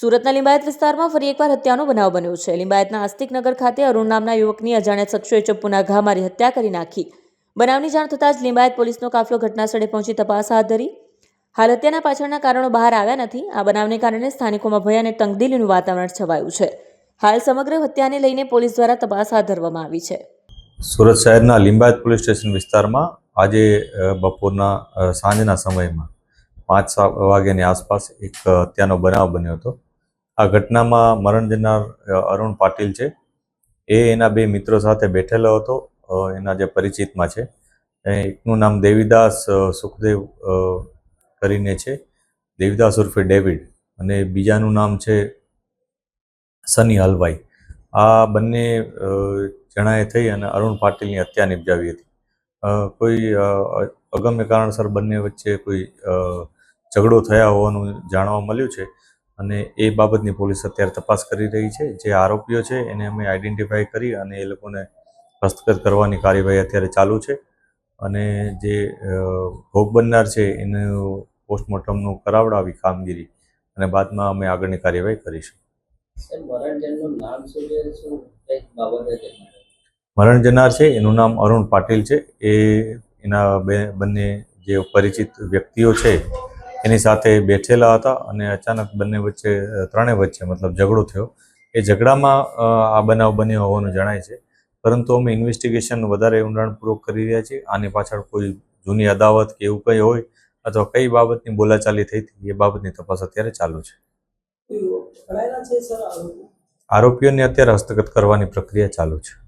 સુરતના લિંબાયત વિસ્તારમાં ફરી એકવાર હત્યાનો બનાવ બન્યો છે. લિંબાયતના આસ્તિકનગર ખાતે અરુણ નામના યુવકની અજાણ્યા શખ્સોએ ચપ્પુના ઘા મારી હત્યા કરી નાખી. બનાવની જાણ થતાં જ લિંબાયત પોલીસનો કાફલો ઘટનાસ્થળે પહોંચી તપાસ હાથ ધરી. હાલ હત્યાના પાછળના કારણો બહાર આવ્યા નથી. આ બનાવને કારણે સ્થાનિકોમાં ભય અને તંગદિલીનું વાતાવરણ છવાયું છે. હાલ સમગ્ર હત્યાને લઈને પોલીસ દ્વારા તપાસ હાથ ધરવામાં આવી છે. સુરત શહેરના લિંબાયત પોલીસ સ્ટેશન વિસ્તારમાં આજે બપોરના સાંજના સમયમાં પાંચ વાગ્યાની આસપાસ એક હત્યાનો બનાવ બન્યો હતો. આ ઘટનામાં મરણ જનાર અરુણ પાટીલ છે. એ એના બે મિત્રો સાથે બેઠેલો હતો એના જે પરિચિતમાં છે. એકનું નામ દેવીદાસ સુખદેવ કરીને છે. દેવીદાસ ઉર્ફે ડેવિડ અને બીજાનું નામ છે સની હલવાઈ. આ બંને જણાએ થઈ અને અરુણ પાટીલની હત્યા નિપજાવી હતી. કોઈ અગમ્ય કારણસર બંને વચ્ચે કોઈ ઝઘડો થયા હોવાનું જાણવા મળ્યું છે. અને એ બાબતની પોલીસ અત્યારે તપાસ કરી રહી છે. જે આરોપીઓ છે એને અમે આઈડેન્ટિફાઈ કરી અને એ લોકોને હસ્તગત કરવાની કાર્યવાહી અત્યારે ચાલુ છે. અને જે ભોગ બનનાર છે એનું પોસ્ટમોર્ટમનું કરાવડાવી કામગીરી અને બાદમાં અમે આગળની કાર્યવાહી કરીશું. મરણ જનાર છે એનું નામ અરુણ પાટીલ છે. એ એના બે બંને જે પરિચિત વ્યક્તિઓ છે એની સાથે બેઠેલા હતા અને અચાનક બંને વચ્ચે ત્રણેય વચ્ચે મતલબ ઝઘડો થયો. એ ઝઘડામાં આ બનાવ બન્યો હોવાનું જણાય છે. પરંતુ અમે ઇન્વેસ્ટિગેશન વધારે ઊંડાણપૂર્વક કરી રહ્યા છીએ. આની પાછળ કોઈ જૂની અદાવત કે એવું કંઈ હોય અથવા કઈ બાબતની બોલાચાલી થઈ હતી એ બાબતની તપાસ અત્યારે ચાલુ છે. આરોપીઓને અત્યારે હસ્તગત કરવાની પ્રક્રિયા ચાલુ છે.